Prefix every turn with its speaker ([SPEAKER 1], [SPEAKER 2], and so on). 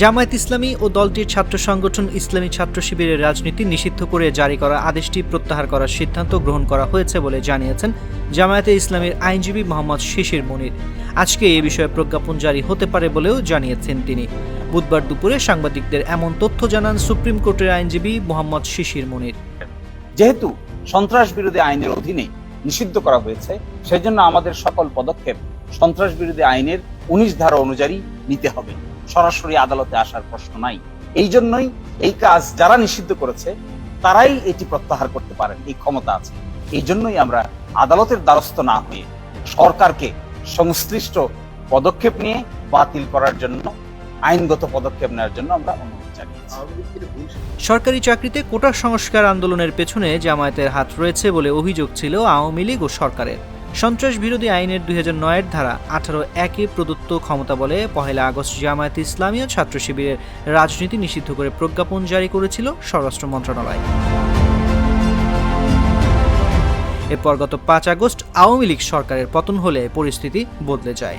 [SPEAKER 1] জামায়াত ইসলামী ও দলটির ছাত্র সংগঠন ইসলামী ছাত্র শিবিরের রাজনীতি নিষিদ্ধ করে জারি করা আদেশটি প্রত্যাহার করার সিদ্ধান্ত গ্রহণ করা হয়েছে বলে জানিয়েছেন জামায়াতে ইসলামীর আইনজীবী মোহাম্মদ শিশির মনির। আজকে এ বিষয়ে প্রজ্ঞাপন জারি হতে পারে বলেও জানিয়েছেন তিনি। বুধবার দুপুরে সাংবাদিকদের এমন তথ্য জানান সুপ্রিম কোর্টের আইনজীবী মোহাম্মদ শিশির মনির।
[SPEAKER 2] যেহেতু সন্ত্রাস বিরোধী আইনের অধীনে নিষিদ্ধ করা হয়েছে, সেজন্য আমাদের সকল পদক্ষেপ সন্ত্রাস বিরোধী আইনের উনিশ ধারা অনুযায়ী নিতে হবে। সরাসরি আদালতে আসার প্রশ্ন নাই। এই জন্যই এই কাজ যারা নিষিদ্ধ করেছে, তারাই এটি প্রত্যাহার করতে পারেন, এই ক্ষমতা আছে। এই জন্যই আমরা আদালতের দ্বারস্থ না হয়ে সরকারকে সংশ্লিষ্ট পদক্ষেপ নিয়ে বাতিল করার জন্য, আইনগত পদক্ষেপ নেওয়ার জন্য আমরা অনুরোধ জানিয়েছি।
[SPEAKER 1] সরকারি চাকরিতে কোটা সংস্কার আন্দোলনের পেছনে জামায়াতের হাত রয়েছে বলে অভিযোগ ছিল আওয়ামী লীগ ও সরকারের। সন্ত্রাস বিরোধী আইনের দুই হাজার নয়ের ধারা আঠারো একে প্রদত্ত ক্ষমতা বলে পহেলা আগস্ট জামায়াত ইসলামীয় ছাত্র শিবিরের রাজনীতি নিষিদ্ধ করে প্রজ্ঞাপন জারি করেছিল স্বরাষ্ট্র মন্ত্রণালয়। এরপর গত পাঁচ আগস্ট আওয়ামী লীগ সরকারের পতন হলে পরিস্থিতি বদলে যায়।